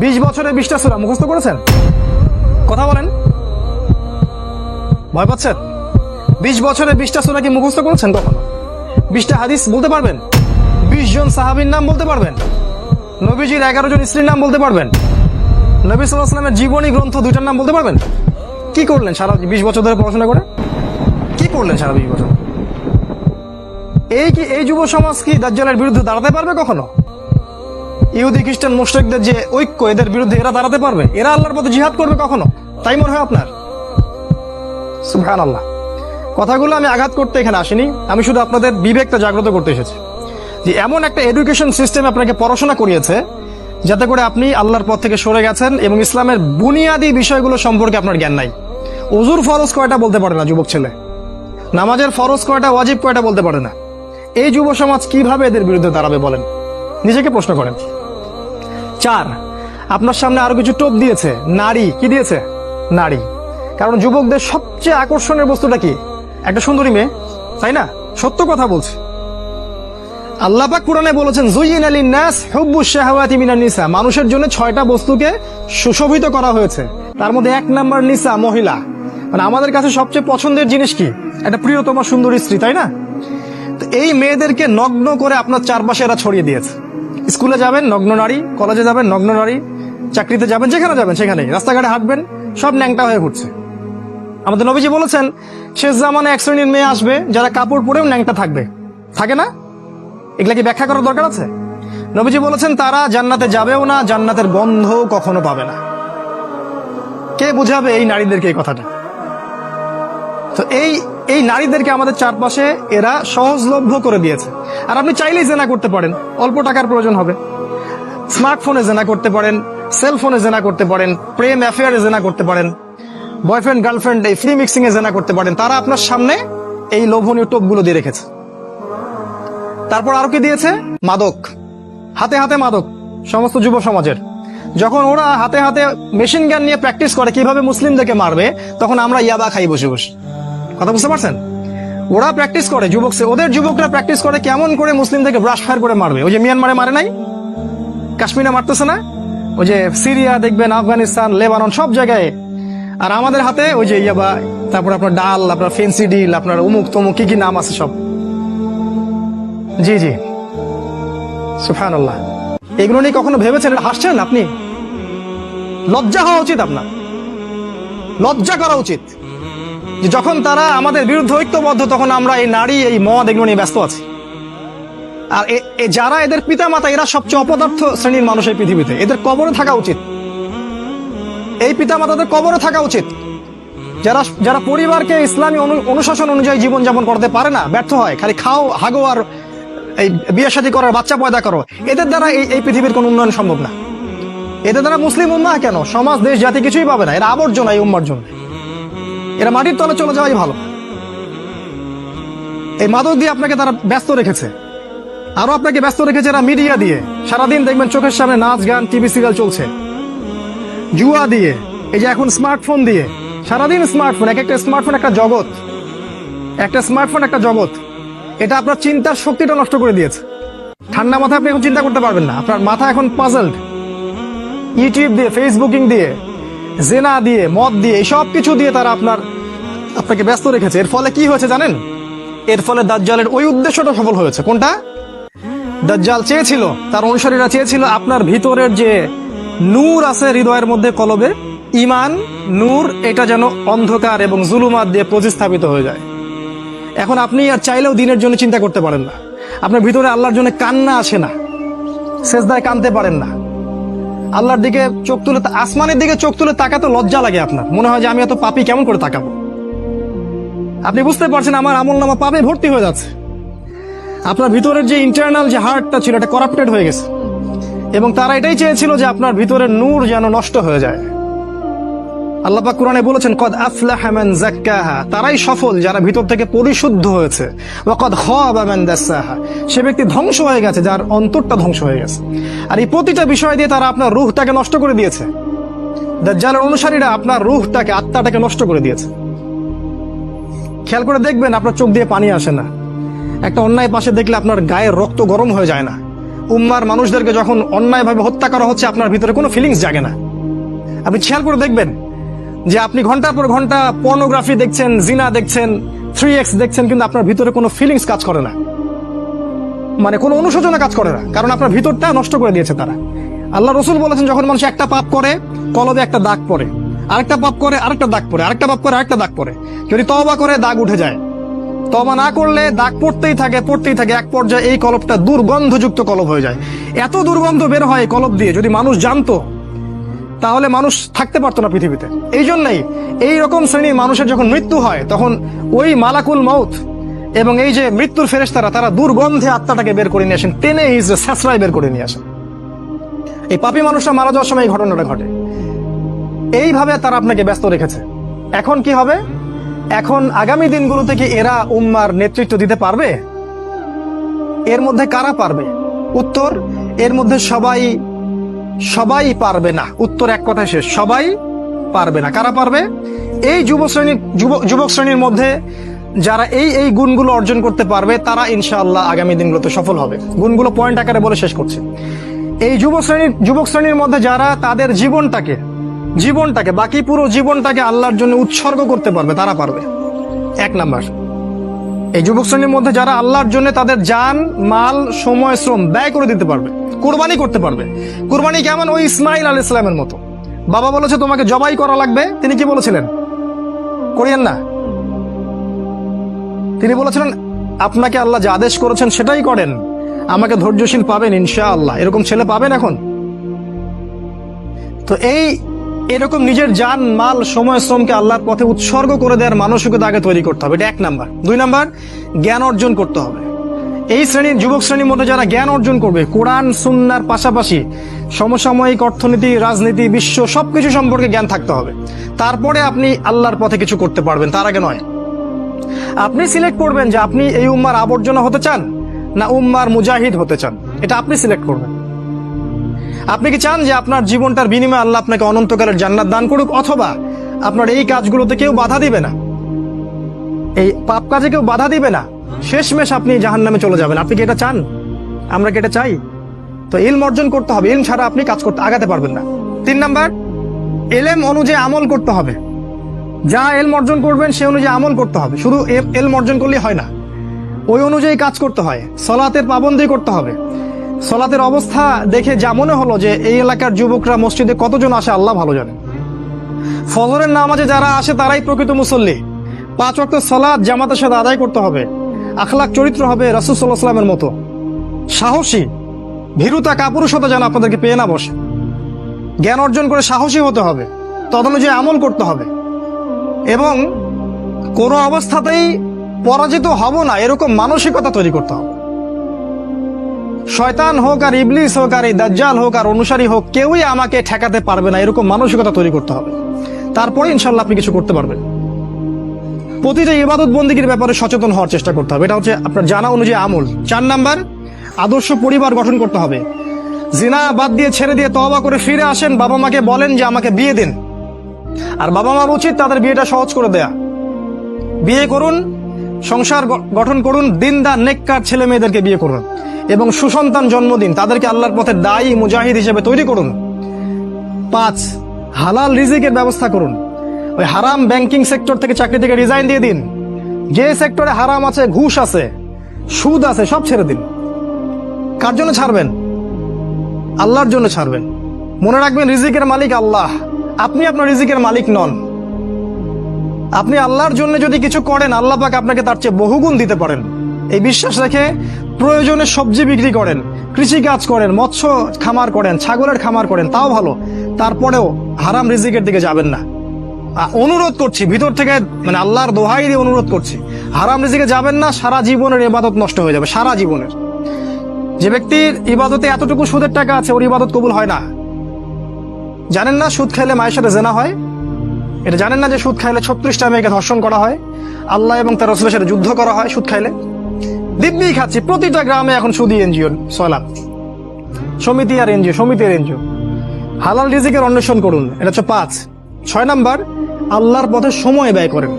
বিশ বছরে বিশটা সুরা মুখস্থ করেছেন? কথা বলেন। ভয় পাচ্ছেন? বিশ বছরে বিশটা সুরা কি মুখস্থ করেছেন কখনো? বিশটা হাদিস বলতে পারবেন? বিশ জন সাহাবীর নাম বলতে পারবেন? নবীজির এগারো জন স্ত্রীর নাম বলতে পারবেন? নবী সাল্লাহ সাল্লামের জীবনী গ্রন্থ দুইটার নাম বলতে পারবেন? কি করলেন সারা বিশ বছর ধরে পড়াশোনা করে? কি করলেন সারা বিশ বছর? এই কি, এই যুব সমাজ কি দাজ্জালের বিরুদ্ধে দাঁড়াতে পারবে কখনো? ইহুদি, খ্রিস্টান, মুশরিকদের যে ঐক্য, এদের বিরুদ্ধে এরা দাঁড়াতে পারবে? এরা আল্লাহর পথে জিহাদ করবে কখনো? তাই মনে হয় আপনার? সুবহান আল্লাহ কথাগুলো আমি আঘাত করতে এখানে আসিনি। আমি শুধু আপনাদের বিবেকটা জাগ্রত করতে এসেছি। যে এমন একটা এডুকেশন সিস্টেম আপনাকে পড়াশোনা করিয়েছে, যাতে করে আপনি আল্লাহর পথ থেকে সরে গেছেন এবং ইসলামের বুনিয়াদি বিষয়গুলো সম্পর্কে আপনার জ্ঞান নাই। অজুর ফরজ কয়টা বলতে পারে না, যুবক ছেলে? নামাজের ফরজ কয়টা, ওয়াজিব কয়টা বলতে পারে না? এই যুব সমাজ কীভাবে এদের বিরুদ্ধে দাঁড়াবে বলেন? নিজেকে প্রশ্ন করেন। চার। আপনার সামনে আরও কিছু টোপ দিয়েছে। নারী, কি দিয়েছে? নারী। কারণ যুবকদের সবচেয়ে আকর্ষণের বস্তুটা কি? একটা সুন্দরী মেয়ে, তাই না? সত্য কথা বলছে। আল্লাহ পাক কোরআনে বলেছেন জুইন আলী নাস হুব্বু শাহওয়াতি মিনান নিসা। মানুষের জন্য ছয়টা বস্তুকে সুশোভিত করা হয়েছে। তার মধ্যে এক নাম্বার নিসা, মহিলা। মানে আমাদের কাছে সবচেয়ে পছন্দের জিনিস কি? একটা প্রিয়তমা সুন্দরী স্ত্রী, তাই না? এই মেয়েদেরকে নগ্ন করে আপনার চারপাশে এরা ছড়িয়ে দিয়েছে। স্কুলে যাবেন, নগ্ন নারী, কলেজে যাবেন, নগ্ন নারী, চাকরিতে যাবেন, যেখানে যাবেন সেখানে রাস্তাঘাটে হাঁটবেন, সব ন্যাংটা হয়ে ঘুরছে। আমাদের নবীজি বলেছেন, শেষ জামানে এক শ্রেণির মেয়ে আসবে, যারা কাপড় পরেও ন্যাংটা থাকবে। থাকে না? এগুলা কি ব্যাখ্যা করার দরকার আছে? নবীজি বলেছেন, তারা জান্নাতে যাবেও না, জান্নাতের গন্ধ কখনো পাবে না। কে বুঝাবে এই নারীদেরকে এই কথাটা? তো এই এই নারীদেরকে আমাদের চারপাশে এরা সহজলভ্য করে দিয়েছে। আর আপনি চাইলেই জেনা করতে পারেন, অল্প টাকার প্রয়োজন হবে। স্মার্টফোনে জেনা করতে পারেন, সেলফোনে জেনা করতে পারেন, প্রেম অ্যাফেয়ারে জেনা করতে পারেন, বয়ফ্রেন্ড, গার্লফ্রেন্ড, এই ফ্রি মিক্সিং এ জেনা করতে পারেন। তারা আপনার সামনে এই লোভনীয় টোপগুলো দিয়ে রেখেছে। তারপর আরও কি দিয়েছে? মাদক। হাতে হাতে মাদক, সমস্ত যুব সমাজের। যখন ওরা হাতে হাতে মেশিন গান নিয়ে প্র্যাকটিস করে কীভাবে মুসলিমদেরকে মারবে, তখন আমরা ইয়াবা খাই বসে বসে। কথা বুঝতে পারছেন? ওরা প্র্যাকটিস করে, যুবক ওদের যুবকরা প্র্যাকটিস করে কেমন করে মুসলিমদেরকে ব্রাশ ফায়ার করে মারবে। ওই যে মিয়ানমারে মারে নাই? কাশ্মীরে মারতেছে না? ওই যে সিরিয়া দেখবেন আফগানিস্তান লেবানন সব জায়গায়। আর আমাদের হাতে ওই যে ইয়াবা তারপর আপনার ডাল, আপনার ফেন্সি ডিল আপনার উমুক তমুক কি কি নাম আছে সব? জি জি। সুফান আল্লাহ এগুলো নিয়ে কখনো ভেবেছেন? হাসছেন আপনি? লজ্জা হওয়া উচিত আপনার। লজ্জা করা উচিত। যে যখন তারা আমাদের বিরুদ্ধে ঐক্যবদ্ধ, তখন আমরা এই নারী, এই মদ, এগুলো নিয়ে ব্যস্ত আছি। আর যারা এদের পিতা মাতা এরা সবচেয়ে অপদার্থ শ্রেণির মানুষ এই পৃথিবীতে। এদের কবরে থাকা উচিত। এই পিতা মাতাদের কবরে থাকা উচিত। যারা যারা পরিবারকে ইসলামী অনু- অনুশাসন অনুযায়ী জীবনযাপন করতে পারে না, ব্যর্থ হয়। খালি খাও, হাগো আর এই বিয়ে শাদী করার বাচ্চা পয়দা করো। এদের দ্বারা এই এই পৃথিবীর কোনো উন্নয়ন সম্ভব না। এদের দ্বারা মুসলিম উম্মাহ কেন? সমাজ, দেশ, জাতি কিছুই পাবে না। এরা আবর্জনা এই উম্মার জন্য। এরা মাটির তলে চলে যাওয়াই ভালো। এই মাদক দিয়ে আপনাকে তারা ব্যস্ত রেখেছে। আরও আপনাকে ব্যস্ত রেখেছে এরা মিডিয়া দিয়ে। সারাদিন দেখবেন চোখের সামনে নাচ, গান, টিভি, সিরিয়াল চলছে। জুয়া দিয়ে, এই যে এখন স্মার্টফোন দিয়ে। সারাদিন স্মার্টফোন, এক একটা স্মার্টফোন একটা জগৎ। একটা স্মার্টফোন একটা জগৎ। এটা আপনার চিন্তার শক্তিটা নষ্ট করে দিয়েছে। ঠান্ডা মাথায় আপনি এখন চিন্তা করতে পারবেন না। আপনার মাথা এখন পাজলড ইউটিউব দিয়ে ফেসবুকিং দিয়ে জেনা দিয়ে, মদ দিয়ে সব কিছু দিয়ে তারা আপনার, আপনাকে ব্যস্ত রেখেছে। এর ফলে কি হয়েছে জানেন? এর ফলে দাজ্জালের ওই উদ্দেশ্যটা সফল হয়েছে। কোনটা? দাজ্জাল চেয়েছিল, তার অনুসারীরা চেয়েছিল আপনার ভিতরের যে নূর আছে হৃদয়ের মধ্যে কলবে ইমান নূর, এটা যেন অন্ধকার এবং জুলুমাত দিয়ে প্রতিস্থাপিত হয়ে যায়। এখন আপনি আর চাইলেও দিনের জন্য চিন্তা করতে পারেন না। আপনার ভিতরে আল্লাহর জন্য কান্না আসে না। শেষদায় কানতে পারেন না। আল্লাহর দিকে চোখ তুলে আসমানের দিকে চোখ তুলে তাকাতে লজ্জা লাগে আপনার। মনে হয় যে আমি এত পাপি, কেমন করে তাকাবো? আপনি বুঝতে পারছেন আমার আমল নামা পাপে ভর্তি হয়ে যাচ্ছে। আপনার ভিতরের যে ইন্টারনাল যে হার্টটা ছিল, এটা করাপ্টেড হয়ে গেছে। এবং তারা এটাই চেয়েছিল যে আপনার ভিতরের নূর যেন নষ্ট হয়ে যায়। আল্লাহ পাক কোরআনে বলেছেন, কদ আফলাহা মান যাক্কাহা। তারাই সফল যারা ভিতর থেকে পরিশুদ্ধ হয়েছে। ওয়া কদ দাসাহা। সে ব্যক্তি ধ্বংস হয়ে গেছে, যার অন্তরটা ধ্বংস হয়ে গেছে। আর এই প্রতিটা বিষয় দিয়ে তারা আপনার রূহটাকে নষ্ট করে দিয়েছে। দাজ্জালের অনুসারীরা আপনার রূহটাকে, আত্মাটাকে নষ্ট করে দিয়েছে। খেয়াল করে দেখবেন, আপনার চোখ দিয়ে পানি আসে না। একটা অন্যায় পাশে দেখলে আপনার গায়ের রক্ত গরম হয়ে যায় না। উম্মার মানুষদেরকে যখন অন্যায়ভাবে হত্যা করা হচ্ছে, আপনার ভিতরে কোনো ফিলিংস জাগে না। আপনি খেয়াল করে দেখবেন যে আপনি ঘণ্টার পর ঘণ্টা পর্নোগ্রাফি দেখছেন, জিনা দেখছেন থ্রি এক্স দেখছেন, কিন্তু আপনার ভিতরে কোনো ফিলিংস কাজ করে না। মানে কোনো অনুশোচনা কাজ করে না, কারণ আপনার ভিতরটা নষ্ট করে দিয়েছে তারা। আল্লাহ রসুল বলেছেন, যখন মানুষ একটা পাপ করে, কলবে একটা দাগ পড়ে। আরেকটা পাপ করে, আরেকটা দাগ পড়ে। আরেকটা পাপ করে, আরেকটা দাগ পড়ে। যদি তবা করে, দাগ উঠে যায়। তবা না করলে দাগ পড়তেই থাকে পড়তেই থাকে। এক পর্যায়ে এই কলবটা দুর্গন্ধযুক্ত কলব হয়ে যায়। এত দুর্গন্ধ বের হয় কলব দিয়ে, যদি মানুষ জানতো তাহলে মানুষ থাকতে পারতো না পৃথিবীতে। এই জন্যই এই রকম শ্রেণির মানুষের যখন মৃত্যু হয়, তখন ওই মালাকুল মৌত এবং এই যে মৃত্যুর ফেরেস্তারা তারা দুর্গন্ধে আত্মাটাকে বের করে নিয়ে আসেন, টেনে হিজড়ে স্যাঁচড়ায় বের করে নিয়ে আসেন। এই পাপী মানুষরা মারা যাওয়ার সময় এই ঘটনাটা ঘটে। এইভাবে তারা আপনাকে ব্যস্ত রেখেছে। এখন কি হবে? এখন আগামী দিনগুলো থেকে এরা উম্মার নেতৃত্ব দিতে পারবে? এর মধ্যে কারা পারবে? উত্তর, এর মধ্যে সবাই সবাই পারবে না। উত্তর এক কথায় শেষ, সবাই পারবে না। কারা পারবে? এই যুব শ্রেণির, যুব- যুবক শ্রেণির মধ্যে যারা এই এই গুণগুলো অর্জন করতে পারবে, তারা ইনশাআল্লাহ আগামী দিনগুলোতে সফল হবে। গুণগুলো পয়েন্ট আকারে বলে শেষ করছে। এই যুব শ্রেণির, যুবক শ্রেণির মধ্যে যারা তাদের জীবনটাকে জীবনটাকে, বাকি পুরো জীবনটাকে আল্লাহর জন্য উৎসর্গ করতে পারবে, তারা পারবে। এক নাম্বার, এই যুবক শ্রেণির মধ্যে যারা আল্লাহর জন্য তাদের জান মাল, সময়, শ্রম ব্যয় করে দিতে পারবে। কোরবানি করতে পারবে। কোরবানি কেমন? ওই ইসমাইল আল ইসলামের মতো। বাবা বলেছে, তোমাকে জবাই করা লাগবে। তিনি কি বলেছিলেন? করিয়েন না। তিনি বলেছিলেন, আপনাকে আল্লাহ যে আদেশ করেছেন সেটাই করেন। আমাকে ধৈর্যশীল পাবেন ইনশা আল্লাহ এরকম ছেলে পাবেন এখন? তো এই এরকম নিজের যান মাল, সময়, শ্রমকে আল্লাহর পথে উৎসর্গ করে দেওয়ার মানসিকতা আগে তৈরি করতে হবে। এটা এক নাম্বার। দুই নাম্বার, জ্ঞান অর্জন করতে হবে। এই শ্রেণির যুবক শ্রেণির মধ্যে যারা জ্ঞান অর্জন করবে, কোরআন, সুন্নার পাশাপাশি সমসাময়িক অর্থনীতি, রাজনীতি, বিশ্ব সবকিছু সম্পর্কে জ্ঞান থাকতে হবে। তারপরে আপনি আল্লাহর পথে কিছু করতে পারবেন, তার আগে নয়। আপনি সিলেক্ট করবেন যে আপনি এই উম্মার আবর্জনা হতে চান না উম্মার মুজাহিদ হতে চান। এটা আপনি সিলেক্ট করবেন। আপনি কি চান যে আপনার জীবনটার বিনিময়ে আল্লাহ আপনাকে অনন্তকালের জান্নাত দান করুক, অথবা আপনার এই কাজগুলোতে কেউ বাধা দিবে না? এই পাপ কাজে কেউ বাধা দিবে না? শেষমেশ আপনি জাহান নামে চলে যাবেন। আপনি কি এটা চান? আমরা কি এটা চাই? তো ইলম অর্জন করতে হবে। ইলম ছাড়া আপনি কাজ করতে আগাতে পারবেন না। তিন নাম্বার, এলেম অনুযায়ী আমল করতে হবে। যা এলম অর্জন করবেন, সে অনুযায়ী আমল করতে হবে। শুধু এলম অর্জন করলেই হয় না। ওই অনুযায়ী কাজ করতে হয়। সলাতের পাবন্দি করতে হবে। সলাতের অবস্থা দেখে যা মনে হলো যে এই এলাকার যুবকরা মসজিদে কতজন আসে, আল্লাহ ভালো জানে। ফজরের নামাজে যারা আসে, তারাই প্রকৃত মুসল্লি। পাঁচ ওয়াক্ত সলাদ জামাতের সাথে আদায় করতে হবে। আখলাক চরিত্র হবে সাল্লামের মতো। সাহসী। ভীরুতা কাপুরুষতা যেন আপনাদেরকে পেয়ে না বসে। জ্ঞান অর্জন করে সাহসী হতে হবে। তদনুযায়ী আমল করতে হবে। এবং কোনো অবস্থাতেই পরাজিত হব না, এরকম মানসিকতা তৈরি করতে হবে। শয়তান হোক আর ইবলিস হোক আর এই দাজ্জাল হোক আর অনুসারী হোক, কেউই আমাকে ঠেকাতে পারবে না, এরকম মানসিকতা তৈরি করতে হবে। তারপরে ইনশাল্লাহ আপনি কিছু করতে পারবেন। প্রতিটা ইবাদত বন্দীগীর ব্যাপারে সচেতন হওয়ার চেষ্টা করতে হবে। এটা হচ্ছে আপনার জানা অনুযায়ী আমল। চার নাম্বার, আদর্শ পরিবার গঠন করতে হবে। জিনা বাদ দিয়ে ছেড়ে দিয়ে তবা করে ফিরে আসেন, বাবা মাকে বলেন যে আমাকে বিয়ে দিন। আর বাবা মার উচিত তাদের বিয়েটা সহজ করে দেয়া। বিয়ে করুন, সংসার গঠন করুন, দিনদার, নেককার ছেলে মেয়েদেরকে বিয়ে করুন। এবং সুসন্তান জন্মদিন, তাদেরকে আল্লাহর পথে দায়ী মুজাহিদ হিসেবে তৈরি করুন। পাঁচ, হালাল রিজিকের ব্যবস্থা করুন। ওই হারাম ব্যাংকিং সেক্টর থেকে চাকরি থেকে রিজাইন দিয়ে দিন। যে সেক্টরে হারাম আছে, ঘুষ আছে, সুদ আছে, সব ছেড়ে দিন। কার জন্য ছাড়বেন? আল্লাহর জন্য ছাড়বেন। মনে রাখবেন, রিজিকের মালিক আল্লাহ। আপনি আপনার রিজিকের মালিক নন। আপনি আল্লাহর জন্য যদি কিছু করেন, আল্লাহ পাক আপনাকে তার চেয়ে বহুগুণ দিতে পারেন। এই বিশ্বাস রেখে প্রয়োজনে সবজি বিক্রি করেন, কৃষি কাজ করেন, মৎস্য খামার করেন, ছাগলের খামার করেন, তাও ভালো। তারপরেও হারাম রিজিকের দিকে যাবেন না। অনুরোধ করছি, ভিতর থেকে মানে আল্লাহর দোহাই দিয়ে অনুরোধ করছি। হারাম রিজিকে যাবেন না, সারা জীবনের ইবাদত নষ্ট হয়ে যাবে, সারা জীবনের। যে ব্যক্তির ইবাদতে এতটুকু সুদের টাকা আছে, ওর ইবাদত কবুল হয় না। জানেন না সুদ খাইলে মায়ের সাথে জেনা হয়? এটা জানেন না যে সুদ খাইলে ছত্রিশটা মেয়েকে ধর্ষণ করা হয়? আল্লাহ এবং তার রসুলের সাথে যুদ্ধ করা হয় সুদ খাইলে? দিব্যি খাচ্ছি, প্রতিটা গ্রামে এখন সুদি এনজিও সয়লাভ সমিতি আর এনজিও, সমিতির এনজিও। হালাল রিজিকের অন্বেষণ করুন, এটা হচ্ছে পাঁচ। ছয় নাম্বার আল্লাহর পথে সময় ব্যয় করেন।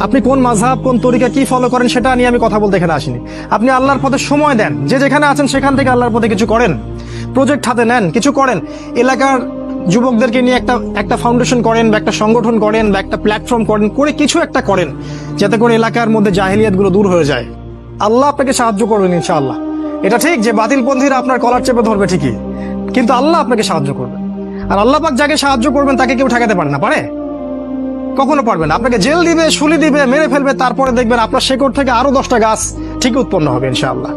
আপনি কোন মাঝহাব, কোন তরিকা কি ফলো করেন সেটা নিয়ে আমি কথা বলতে এখানে আসিনি। আপনি আল্লাহর পথে সময় দেন। যে যেখানে আছেন সেখান থেকে আল্লাহর পথে কিছু করেন। প্রজেক্ট হাতে নেন, কিছু করেন। এলাকার যুবকদেরকে নিয়ে একটা একটা ফাউন্ডেশন করেন বা একটা সংগঠন করেন বা একটা প্ল্যাটফর্ম করেন, করে কিছু একটা করেন, যাতে করে এলাকার মধ্যে জাহিলিয়াতগুলো দূর হয়ে যায়। আল্লাহ আপনাকে সাহায্য করবেন ইনশাআল্লাহ। এটা ঠিক যে বাতিলপন্থীরা আপনার কলার চেপে ধরবে ঠিকই, কিন্তু আল্লাহ আপনাকে সাহায্য করবে। আর আল্লাহ পাক যাকে সাহায্য করবেন তাকে কেউ ঠেকাতে পারে না, পারে? কখনো পারবে না। আপনাকে জেল দিবে শুলি দিবে, মেরে ফেলবে, তারপরে দেখবেন আপনার শেকড় থেকে আরও দশটা গাছ ঠিক উৎপন্ন হবে, ইনশাআল্লাহ।